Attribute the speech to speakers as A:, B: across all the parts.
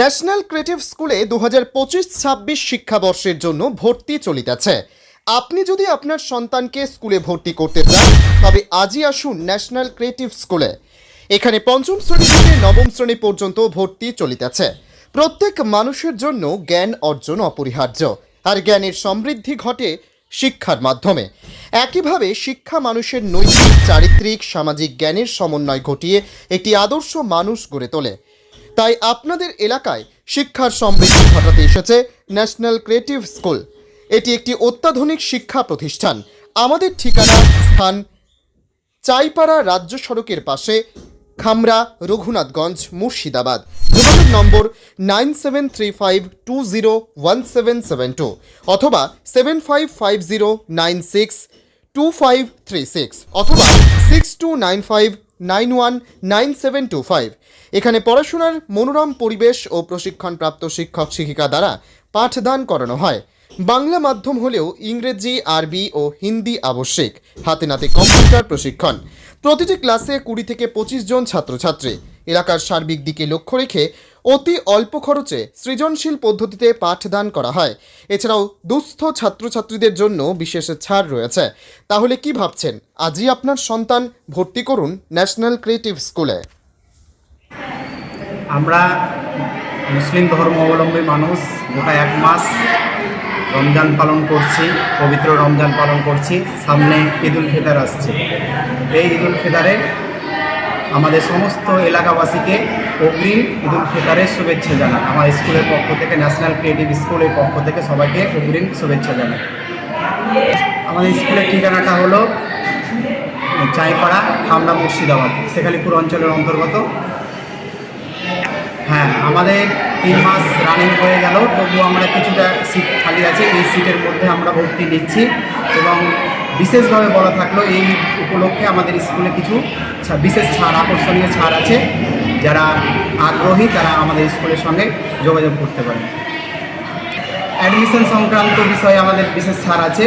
A: National creative স্কুলে দু হাজার পঁচিশ ছাব্বিশ শিক্ষাবর্ষের জন্য ভর্তি চলিতেছে। আপনি যদি আপনার সন্তানকে স্কুলে ভর্তি করতে চান, তবে আজই আসুন ন্যাশনাল ক্রিয়েটিভ স্কুলে। এখানে পঞ্চম শ্রেণি থেকে নবম শ্রেণি পর্যন্ত ভর্তি চলিতেছে। প্রত্যেক মানুষের জন্য জ্ঞান অর্জন অপরিহার্য, আর জ্ঞানের সমৃদ্ধি ঘটে শিক্ষার মাধ্যমে। একইভাবে শিক্ষা মানুষের নৈতিক, চারিত্রিক, সামাজিক জ্ঞানের সমন্বয় ঘটিয়ে একটি আদর্শ মানুষ গড়ে তোলে। তাই আপনাদের এলাকায় শিক্ষার সমৃদ্ধি ঘটাতে এসেছে ন্যাশনাল ক্রিয়েটিভ স্কুল। এটি একটি অত্যাধুনিক শিক্ষা প্রতিষ্ঠান। আমাদের ঠিকানা স্থান চাইপাড়া রাজ্য সড়কের পাশে খামরা রঘুনাথগঞ্জ মুর্শিদাবাদ। যোগাযোগ নম্বর nine seven three five two zero one seven seven two অথবা seven five five zero nine six two five three six অথবা six two nine five nine one nine seven two five. এখানে পড়াশোনার মনোরম পরিবেশ ও প্রশিক্ষণপ্রাপ্ত শিক্ষক শিক্ষিকা দ্বারা পাঠদান করানো হয়। বাংলা মাধ্যম হলেও ইংরেজি, আরবি ও হিন্দি আবশ্যিক। হাতে নাতে কম্পিউটার প্রশিক্ষণ। প্রতিটি ক্লাসে কুড়ি থেকে পঁচিশ জন ছাত্রছাত্রী। এলাকার সার্বিক দিকে লক্ষ্য রেখে অতি অল্প খরচে সৃজনশীল পদ্ধতিতে পাঠদান করা হয়। এছাড়াও দুস্থ ছাত্রছাত্রীদের জন্য বিশেষ ছাড় রয়েছে। তাহলে কি ভাবছেন? আজই আপনার সন্তান ভর্তি করুন ন্যাশনাল ক্রিয়েটিভ স্কুলে।
B: আমরা মুসলিম ধর্ম অবলম্বী মানুষ, গোটা এক মাস রমজান পালন করছি, পবিত্র রমজান পালন করছি, সামনে ঈদুল ফিতর আসছে। এই ঈদুল ফিতরে আমাদের সমস্ত এলাকাবাসীকে অগ্রিম ঈদুল ফিতরের শুভেচ্ছা জানাই। আমার স্কুলের পক্ষ থেকে, ন্যাশনাল ক্রিয়েটিভ স্কুলের পক্ষ থেকে সবাইকে অগ্রিম শুভেচ্ছা জানাই। আমাদের স্কুলের ঠিকানাটা হলো চাইপাড়া খামড়া মুর্শিদাবাদ, শেখালিপুর অঞ্চলের অন্তর্গত হ্যাঁ আমাদের তিন মাস রানিং হয়ে গেল, তবু আমরা কিছুটা সিট খালি আছে, এই সিটের মধ্যে আমরা ভর্তি নিচ্ছি এবং বিশেষভাবে বলা থাকল এই উপলক্ষে আমাদের স্কুলে কিছু বিশেষ ছাড়, আকর্ষণীয় ছাড় আছে। যারা আগ্রহী, তারা আমাদের স্কুলের সঙ্গে যোগাযোগ করতে পারে অ্যাডমিশন সংক্রান্ত বিষয়ে আমাদের বিশেষ ছাড় আছে।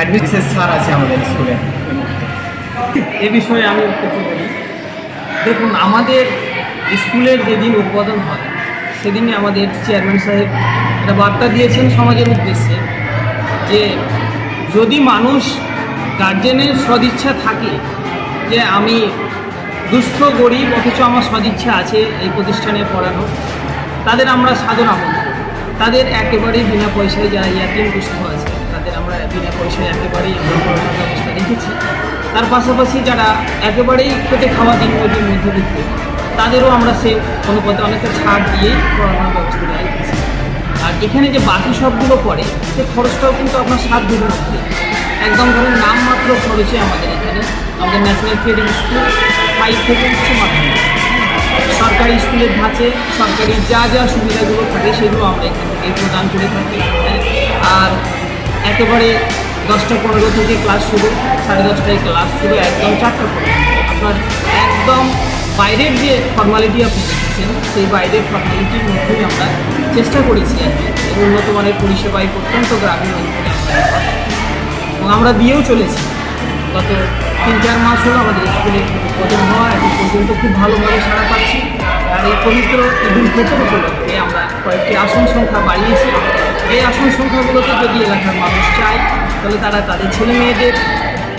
B: আর বিশেষ ছাড় আছে আমাদের স্কুলে।
C: এ বিষয়ে আমি একটু বলি। দেখুন, আমাদের স্কুলের যেদিন উদ্বোধন হয়, সেদিনই আমাদের চেয়ারম্যান সাহেব একটা বার্তা দিয়েছেন সমাজের উদ্দেশ্যে যে যদি মানুষ গার্জেনের সদিচ্ছা থাকে যে আমি দুস্থ, গরিব, অথচ আমার সদিচ্ছা আছে এই প্রতিষ্ঠানে পড়ানো তাদের আমরা সাধন আমন্ত্রণ তাদের একেবারেই বিনা পয়সায় যারা ইয়াতিম দুস্থ আছে, তাদের আমরা বিনা পয়সায় একেবারেই আমরা ব্যবস্থা রেখেছি তার পাশাপাশি যারা একেবারেই খেতে খাওয়া দিন মজুর মধ্যবিত্ত, তাদেরও আমরা সে অনুপাতে অনেকটা ছাড় দিয়েই পড়ানোর ব্যবস্থা রেখেছি আর এখানে যে বাকি সবগুলো পড়ে সে খরচটাও কিন্তু আপনার সাত মধ্যে। একদম ধরুন নামমাত্র খরচে আমাদের এখানে, আমাদের ন্যাশনাল ক্রিয়েটিভ স্কুল ফাইভ থেকে উচ্চ মাধ্যমিক। সরকারি স্কুলের ধাঁচে সরকারি যা যা সুবিধাগুলো থাকে, সেগুলো আমরা এখান থেকে প্রদান করে থাকি। হ্যাঁ। আর একেবারে দশটা পনেরো থেকে ক্লাস শুরু, সাড়ে দশটায় ক্লাস শুরু, একদম চারটা পর্যন্ত আপনার একদম বাইরের যে ফর্মালিটি আপনি দেখেছেন, সেই বাইরের ফর্মালিটির মধ্যেই আমরা চেষ্টা করেছি আর কি উন্নত মানের পরিষেবায় প্রত্যন্ত গ্রামীণ অঞ্চলে আমরা এবং আমরা দিয়েও চলেছি। গত তিন চার মাস হলো আমাদের স্কুলে উদ্বোধন হওয়া, এখন পর্যন্ত খুব ভালোভাবে সাড়া পাচ্ছি। আর এই পবিত্র ঈদুল ফিতর উপলক্ষে আমরা কয়েকটি আসন সংখ্যা বাড়িয়েছি। এই আসন সংখ্যাগুলোতে যদি এলাকার মানুষ চায় তাহলে তারা তাদের ছেলে মেয়েদের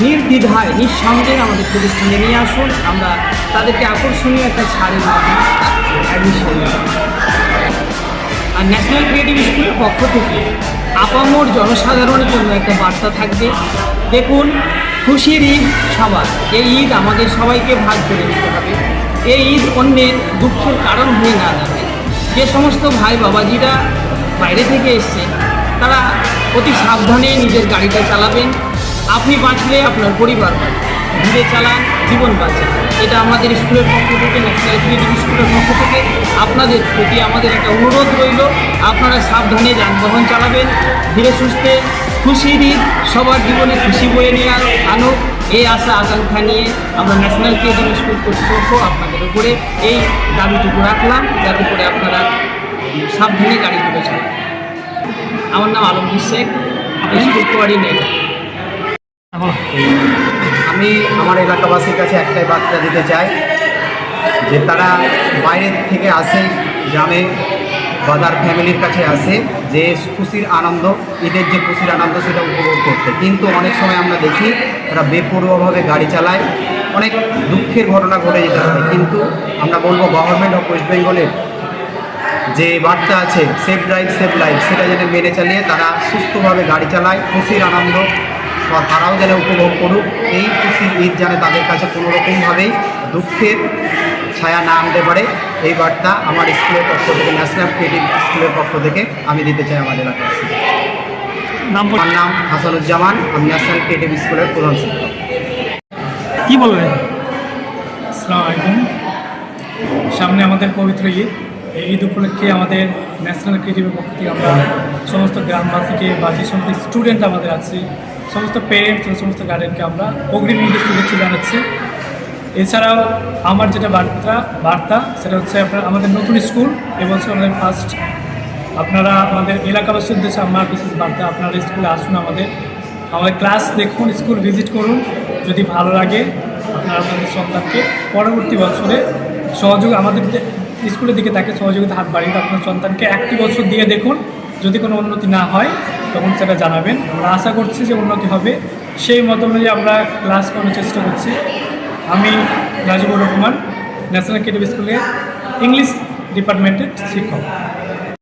C: নির্দ্বিধায়, নিঃসন্দেহে আমাদের প্রতিষ্ঠানে নিয়ে আসুন। আমরা তাদেরকে আকর্ষণীয় একটা ছাড়ের মাধ্যমে অ্যাডমিশন আর ন্যাশনাল ক্রিয়েটিভ স্কুলের পক্ষ থেকে আপামর জনসাধারণের জন্য একটা বার্তা থাকবে। দেখুন, খুশির ঈদ সবার। এই ঈদ আমাদের সবাইকে ভাগ করে নিতে হবে। এই ঈদ অন্যের দুঃখের কারণ হয়ে না দাঁড়ায়। যে সমস্ত ভাই বাবাজিরা বাইরে থেকে এসছেন, তারা অতি সাবধানে নিজের গাড়িটা চালাবেন। আপনি বাঁচলে আপনার পরিবার ধীরে চালান, জীবন বাঁচান এটা আমাদের স্কুলের পক্ষ থেকে ন্যাশনাল ক্রিয়েটিভ স্কুলের পক্ষ থেকে আপনাদের প্রতি আমাদের একটা অনুরোধ রইল। আপনারা সাবধানে যানবাহন চালাবেন, ধীরে সুস্থে খুশির ঈদ সবার জীবনে খুশি বয়ে নিয়ে আনো- আনুক। এই আশা, আকাঙ্ক্ষা নিয়ে আমরা ন্যাশনাল ক্রিয়েটিভ স্কুল কর্তৃপক্ষ আপনাদের উপরে এই দাবিটুকু রাখলাম, যাতে করে আপনারা সাবধানে গাড়িগুলো চালান। আমার নাম আলমগীর শেখ। স্কুল কোঅর্ডিনেটর
B: আমি আমার এলাকাবাসীর কাছে একটাই বার্তা দিতে চাই যে তারা বাইরের থেকে আসে, গ্রামে বা তার ফ্যামিলির কাছে আসে, যে খুশির আনন্দ, ঈদের যে খুশির আনন্দ সেটা উপভোগ করতে। কিন্তু অনেক সময় আমরা দেখি তারা বেপরোয়াভাবে গাড়ি চালায়, অনেক দুঃখের ঘটনা ঘটে যেতে হয় কিন্তু আমরা বলব গভর্নমেন্ট অফ ওয়েস্ট বেঙ্গলের যে বার্তা আছে সেফ ড্রাইভ সেফ লাইফ সেটা যেন মেনে চালিয়ে তারা সুস্থভাবে গাড়ি চালায় খুশির আনন্দ বা তারাও যেন উপভোগ করুক। এই খুশির ঈদ যেন তাদের কাছে কোনো রকমভাবেই দুঃখের ছায়া না আনতে পারে। এই বার্তা আমার স্কুলের পক্ষ থেকে ন্যাশনাল ক্রিয়েটিভ স্কুলের পক্ষ থেকে আমি দিতে চাই আমাদের এলাকাবাসী
C: নাম
B: আমার নাম হাসানুজ্জামান আমি ন্যাশনাল ক্রিয়েটিভ স্কুলের প্রধান শিক্ষক।
C: কি বলবেন?
D: আসসালামু আলাইকুম। সামনে আমাদের পবিত্র ঈদ। এই ঈদ উপলক্ষে আমাদের ন্যাশনাল ক্রিয়েটিভের পক্ষ থেকে আমরা সমস্ত গ্রামবাসীকে বা যে সমস্ত স্টুডেন্ট আমাদের আছে, সমস্ত পেরেন্টস সমস্ত গার্ডেনকে আমরা অগ্রিম ঈদের শুভেচ্ছা জানাচ্ছি। এছাড়াও আমার যেটা বার্তা বার্তা, সেটা হচ্ছে আপনার, আমাদের নতুন স্কুল এবছর আমাদের ফার্স্ট আপনারা আমাদের এলাকাবাসীর উদ্দেশ্যে আমার বিশেষ বার্তা, আপনারা স্কুলে আসুন আমাদের। আমাদের ক্লাস দেখুন, স্কুল ভিজিট করুন, যদি ভালো লাগে, আপনারা আপনাদের সন্তানকে পরবর্তী বছরে সহযোগ, আমাদের স্কুলের দিকে তাকে সহযোগিতা হাত বাড়িয়ে আপনার সন্তানকে একটি বছর দিয়ে দেখুন, যদি কোনো উন্নতি না হয়, তখন সেটা জানাবেন। আমরা আশা করছি যে উন্নতি হবে। সেই মত অনুযায়ী আমরা ক্লাস করানোর চেষ্টা করছি। আমি রাজিবুর রহমান, ন্যাশনাল ক্রিয়েটিভ স্কুলে ইংলিশ ডিপার্টমেন্টের শিক্ষক।